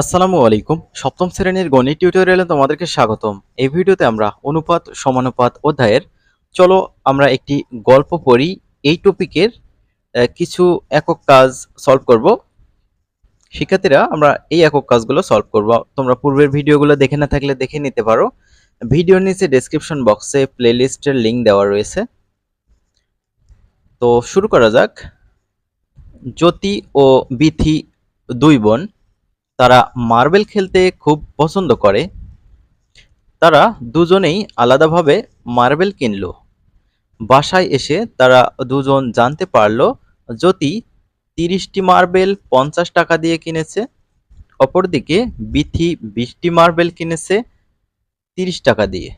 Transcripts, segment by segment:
আসসালামু আলাইকুম। সপ্তম শ্রেণির গণিত টিউটোরিয়ালে তোমাদেরকে স্বাগতম। এই ভিডিওতে আমরা অনুপাত, সমানুপাত অধ্যায়ের, চলো আমরা একটি গল্প পড়ি। এই টপিকের কিছু একক কাজ সলভ করব। শিক্ষার্থীরা, আমরা এই একক কাজগুলো সলভ করব। তোমরা পূর্বের ভিডিওগুলো দেখে না থাকলে দেখে নিতে পারো। ভিডিওর নিচে ডেসক্রিপশন বক্সে প্লেলিস্টের লিংক দেওয়া রয়েছে। তো শুরু করা যাক। জ্যোতি ও বিথি দুই বোন। তারা মার্বেল খেলতে খুব পছন্দ করে। তারা দুজনেই আলাদাভাবে মার্বেল কিনলো। বাসায় এসে তারা দুজন জানতে পারল, জ্যোতি তিরিশটি মার্বেল পঞ্চাশ টাকা দিয়ে কিনেছে, অপরদিকে বিথি বিশটি মার্বেল কিনেছে তিরিশ টাকা দিয়ে।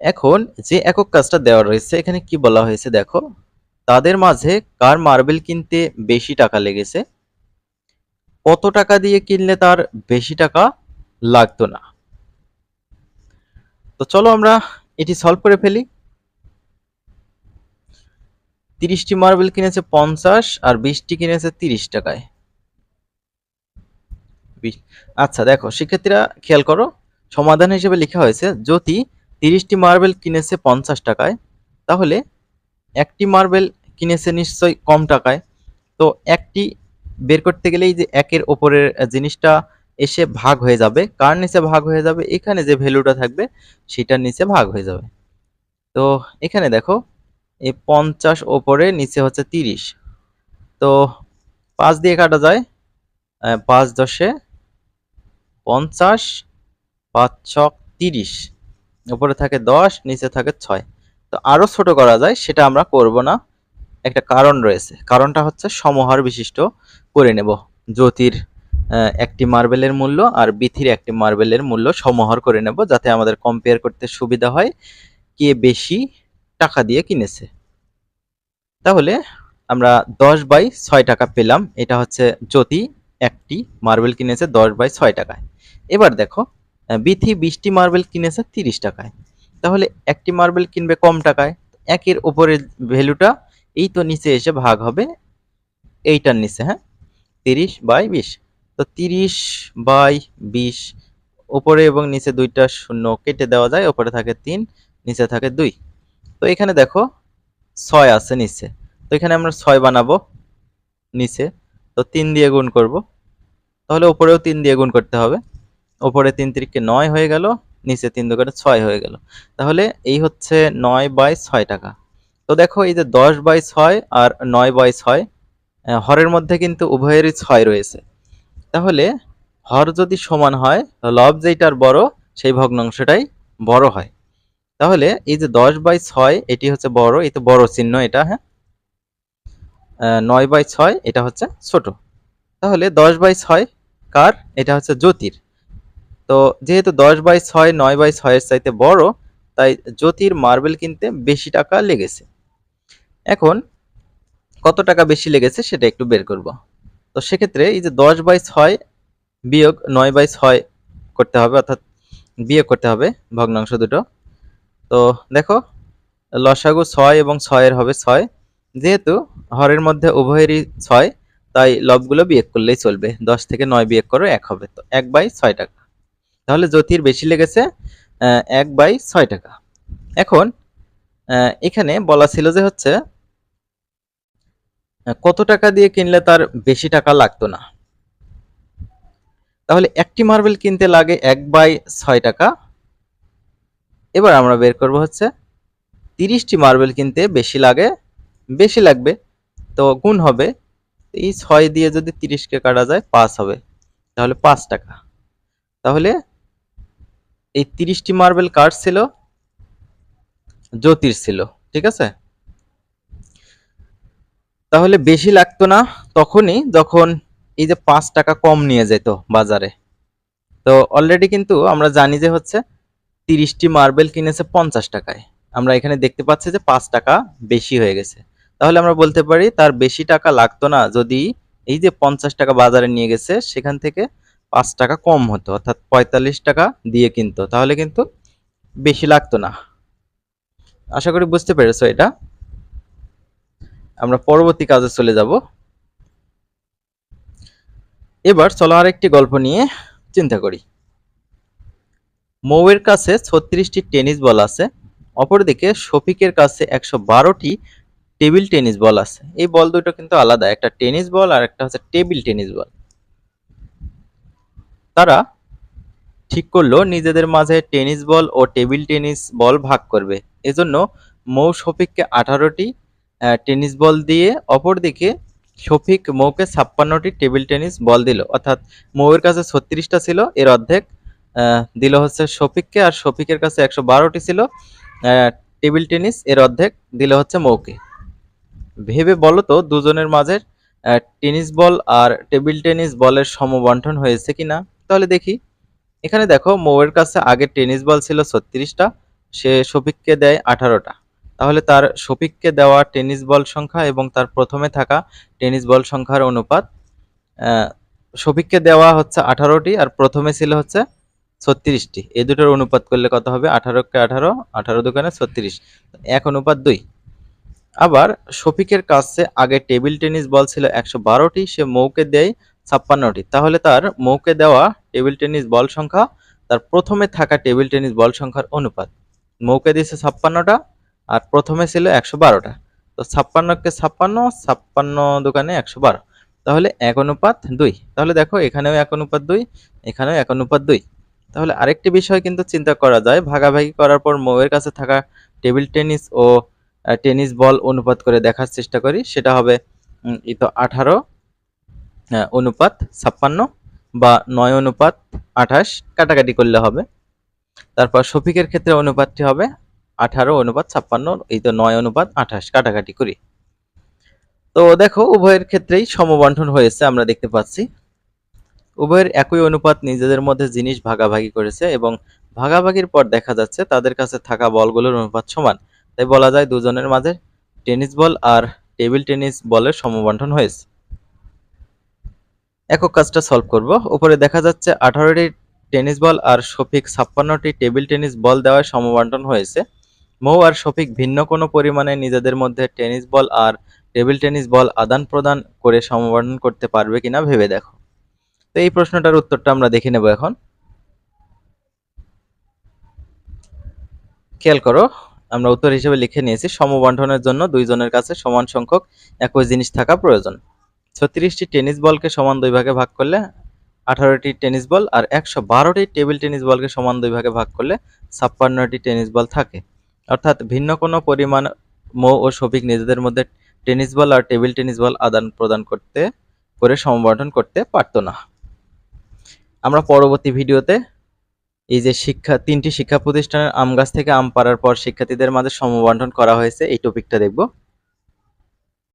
এখন যে একক কাজটা দেওয়া রয়েছে, এখানে কি বলা হয়েছে দেখো? তাদের মাঝে কার মার্বেল কিনতে বেশি টাকা লেগেছে? কত টাকা দিয়ে কিনলে তার বেশি টাকা লাগতো না? তো চলো আমরা এটি সলভ করে ফেলি। তিরিশটি মার্বেল কিনেছে পঞ্চাশ আর বিশটি কিনেছে তিরিশ টাকায়। আচ্ছা দেখো শিক্ষার্থীরা খেয়াল করো, সমাধান হিসেবে লেখা হয়েছে, যদি তিরিশটি মার্বেল কিনেছে পঞ্চাশ টাকায়, তাহলে একটি মার্বেল কিনেছে নিশ্চয়ই কম টাকায়। তো একটি বের করতে গেলেই যে একের ওপরের জিনিসটা এসে ভাগ হয়ে যাবে। কার নিচে ভাগ হয়ে যাবে? এখানে যে ভ্যালুটা থাকবে, সেটার নিচে ভাগ হয়ে যাবে। তো এখানে দেখো এই পঞ্চাশ ওপরে নিচে হচ্ছে তিরিশ। তো পাঁচ দিয়ে কাটা যায় পাঁচ দশে পঞ্চাশ, পাঁচ ছক তিরিশ। উপরে থাকে দশ, নিচে থাকে ছয়। তো আরও ছোট করা যায়, সেটা আমরা করব না। একটা কারণ রয়েছে। কারণটা হচ্ছে সমহার বিশিষ্ট করে নেব। জ্যোতির একটি মার্বেলের মূল্য আর বিথির একটি মার্বেলের মূল্য সমহার করে নেব যাতে আমাদের কম্পেয়ার করতে সুবিধা হয় কে বেশি টাকা দিয়ে কিনেছে। তাহলে আমরা দশ বাই ছয় টাকা পেলাম। এটা হচ্ছে জ্যোতি একটি মার্বেল কিনেছে দশ বাই ছয় টাকায়। এবার দেখো বিথি বিশটি মার্বেল কিনেছে তিরিশ টাকায়। তাহলে একটি মার্বেল কিনবে কম টাকায়। একের উপরের ভ্যালুটা এই তো নিচে এসে ভাগ হবে এইটার নিচে হ্যাঁ? তিরিশ বাই বিশ। তো তিরিশ বাই বিশ উপরে এবং নিচে দুইটা শূন্য কেটে দেওয়া যায় উপরে থাকে তিন, নিচে থাকে দুই। তো এখানে দেখো ছয় আছে নিচে। তো এখানে আমরা ছয় বানাবো নিচে। তো তিন দিয়ে গুণ করব। তাহলে উপরেও তিন দিয়ে গুণ করতে হবে। ওপরে তিন তিরিখকে নয় হয়ে গেল, নিচে তিন দোকানে ছয় হয়ে গেল। তাহলে এই হচ্ছে নয় বাই ছয় টাকা। তো দেখো এই যে দশ বাই ছয় আর নয় বাই ছয় হরের মধ্যে কিন্তু উভয়েরই ছয় রয়েছে। তাহলে হর যদি সমান হয়, লব যেটার বড়, সেই ভগ্নাংশটাই বড় হয়। তাহলে এই যে দশ বাই ছয়, এটি হচ্ছে বড়, এই তো বড় চিহ্ন এটা হ্যাঁ? নয় বাই ছয়, এটা হচ্ছে ছোট। তাহলে দশ বাই ছয় কার? এটা হচ্ছে জ্যোতির। তো যেহেতু দশ বাই ছয়, নয় বাই ছয়ের চাইতে বড়, তাই জ্যোতির মার্বেল কিনতে বেশি টাকা লেগেছে। এখন কত টাকা বেশি লেগেছে সেটা একটু বের করব। তো সেক্ষেত্রে এই যে দশ বাই ছয় বিয়োগ নয় বাই ছয় করতে হবে, অর্থাৎ বিয়োগ করতে হবে ভগ্নাংশ দুটো। তো দেখো, লসাগু ছয় এবং ছয়ের হবে ছয়। যেহেতু হরের মধ্যে উভয়েরই ছয়, তাই লবগুলো বিয়োগ করলেই চলবে। দশ থেকে নয় বিয়োগ করো, এক হবে। তো এক বাই ছয় টাকা। তাহলে জ্যোতির বেশি লেগেছে এক বাই ছয় টাকা। এখন এখানে বলা ছিল যে হচ্ছে কত টাকা দিয়ে কিনলে তার বেশি টাকা লাগতো না? তাহলে একটি মার্বেল কিনতে লাগে এক বাই ছয় টাকা। এবার আমরা বের করব হচ্ছে তিরিশটি মার্বেল কিনতে বেশি লাগে, বেশি লাগবে, তো গুণ হবে। এই ছয় দিয়ে যদি তিরিশকে কাটা যায়, পাঁচ হবে। তাহলে পাঁচ টাকা। তাহলে এই তিরিশটি মার্বেল কার ছিল? জ্যোতির ছিল, ঠিক আছে? তাহলে বেশি লাগতো না তখনই যখন এই যে পাঁচ টাকা কম নিয়ে যেত বাজারে। তো অলরেডি কিন্তু আমরা জানি যে হচ্ছে তিরিশটি মার্বেল কিনেছে পঞ্চাশ টাকায়। আমরা এখানে দেখতে পাচ্ছি যে পাঁচ টাকা বেশি হয়ে গেছে। তাহলে আমরা বলতে পারি তার বেশি টাকা লাগতো না যদি এই যে পঞ্চাশ টাকা বাজারে নিয়ে গেছে, সেখান থেকে পাঁচ টাকা কম হতো, অর্থাৎ পঁয়তাল্লিশ টাকা দিয়ে কিনতো। তাহলে কিন্তু বেশি লাগতো না। আশা করি বুঝতে পেরেছ এটা। আমরা পরবর্তী কাজে চলে যাব। এবার চলো আরেকটি গল্প নিয়ে চিন্তা করি। মৌয়ের কাছে ছত্রিশটি টেনিস বল আছে, অপরদিকে শফিকের কাছে একশো বারোটি টেবিল টেনিস বল আছে। এই বল দুটো কিন্তু আলাদা, একটা টেনিস বল আর একটা হচ্ছে টেবিল টেনিস বল। তারা ঠিক করল নিজেদের মাঝে টেনিস বল ও টেবিল টেনিস বল ভাগ করবে। এজন্য মৌ শফিককে আঠারোটি টেনিস বল দিয়ে অপরদিকে শফিক মৌকে ছাপ্পান্নটি টেবিল টেনিস বল দিল। অর্থাৎ মৌয়ের কাছে ছত্রিশটা ছিল এর অর্ধেক দিল হচ্ছে শফিককে আর শফিকের কাছে একশো বারোটি ছিল টেবিল টেনিস এর অর্ধেক দিল হচ্ছে মৌকে। ভেবে বলো তো দুজনের আহ, টেনিস বল আর টেবিল টেনিস বলের সমবন্টন হয়েছে কিনা? তাহলে দেখি। এখানে দেখো মৌয়ের কাছে আগে টেনিস বল ছিল ছত্রিশটা সে শফিককে দেয় আঠারোটা। তাহলে তার শফিককে দেওয়া টেনিস বল সংখ্যা এবং তার প্রথমে থাকা টেনিস বল সংখ্যার অনুপাত শফিককে দেওয়া হচ্ছে আঠারোটি আর প্রথমে ছিল হচ্ছে ছত্রিশটি। এই দুটোর অনুপাত করলে কত হবে? আঠারোকে আঠারো আঠারো দোকানে ছত্রিশ। এক অনুপাত দুই। আবার শফিকের কাছে আগে টেবিল টেনিস বল ছিল একশো বারোটি, সে মৌকে দেয় ছাপ্পান্নটি। তাহলে তার মৌকে দেওয়া টেবিল টেনিস বল সংখ্যা, তার প্রথমে থাকা টেবিল টেনিস বল সংখ্যার অনুপাত। মৌকে দিয়েছে ছাপ্পান্নটা আর প্রথমে ছিল একশো বারোটা। তো ছাপ্পান্নকে ছাপ্পান্ন ছাপ্পান্ন দোকানে একশো বারো। তাহলে এক অনুপাত দুই। তাহলে দেখো এখানেও এক অনুপাত দুই, এখানেও এক অনুপাত দুই। তাহলে আরেকটি বিষয় কিন্তু চিন্তা করা যায়। ভাগাভাগি করার পর মৌয়ের কাছে থাকা টেবিল টেনিস ও টেনিস বল অনুপাত করে দেখার চেষ্টা করি। সেটা হবে তো আঠারো অনুপাত ছাপ্পান্ন বা নয় অনুপাত আঠাশ। কাটাকাটি করলে হবে। তারপর শফিকের ক্ষেত্রে অনুপাতটি হবে আঠারো অনুপাত, ছাপ্পান্ন, এই তো নয় অনুপাত, আঠাশ, কাটাকাটি করি। তো দেখো, উভয়ের ক্ষেত্রেই সমবন্টন হয়েছে, আমরা দেখতে পাচ্ছি। উভয়ের একই অনুপাত নিজেদের মধ্যে জিনিস ভাগাভাগি করেছে এবং ভাগাভাগির পর দেখা যাচ্ছে তাদের কাছে থাকা বলগুলোর অনুপাত সমান। তাই বলা যায় দুজনের মাঝে টেনিস বল আর টেবিল টেনিস বলের সমবন্টন হয়েছে। একক কাজটা সলভ করব। উপরে দেখা যাচ্ছে আঠারোটি টেনিস বল আর শফিক ছাপ্পান্নটি টেবিল টেনিস বল দেওয়ায় সমবন্টন হয়েছে। মৌ আর শফিক ভিন্ন কোনো পরিমাণে নিজেদের মধ্যে টেনিস বল আর টেবিল টেনিস বল আদান প্রদান করে সমবন্টন করতে পারবে কিনা ভেবে দেখো। তো এই প্রশ্নটার উত্তরটা আমরা দেখে নেব এখন। খেয়াল করো, আমরা উত্তর হিসেবে লিখে নিয়েছি সমবন্টনের জন্য দুইজনের কাছে সমান সংখ্যক একই জিনিস থাকা প্রয়োজন। ছত্রিশটি টেনিস বলকে সমান দুই ভাগে ভাগ করলে আঠারোটি টেনিস বল আর একশো বারোটি টেবিল টেনিস বলকে সমান দুই ভাগে ভাগ করলে ছাপ্পান্নটি টেনিস বল থাকে। অর্থাৎ ভিন্ন কোনো পরিমাণ মৌ ও শফিক নিজেদের মধ্যে টেনিস বল আর টেবিল টেনিস বল আদান প্রদান করতে, করে সমবর্ধন করতে পারতো না। আমরা পরবর্তী ভিডিওতে এই যে শিক্ষা, তিনটি শিক্ষা প্রতিষ্ঠানের আম গাছ থেকে আম পাড়ার পর শিক্ষার্থীদের মাঝে সমবন্টন করা হয়েছে, এই টপিকটা দেখব।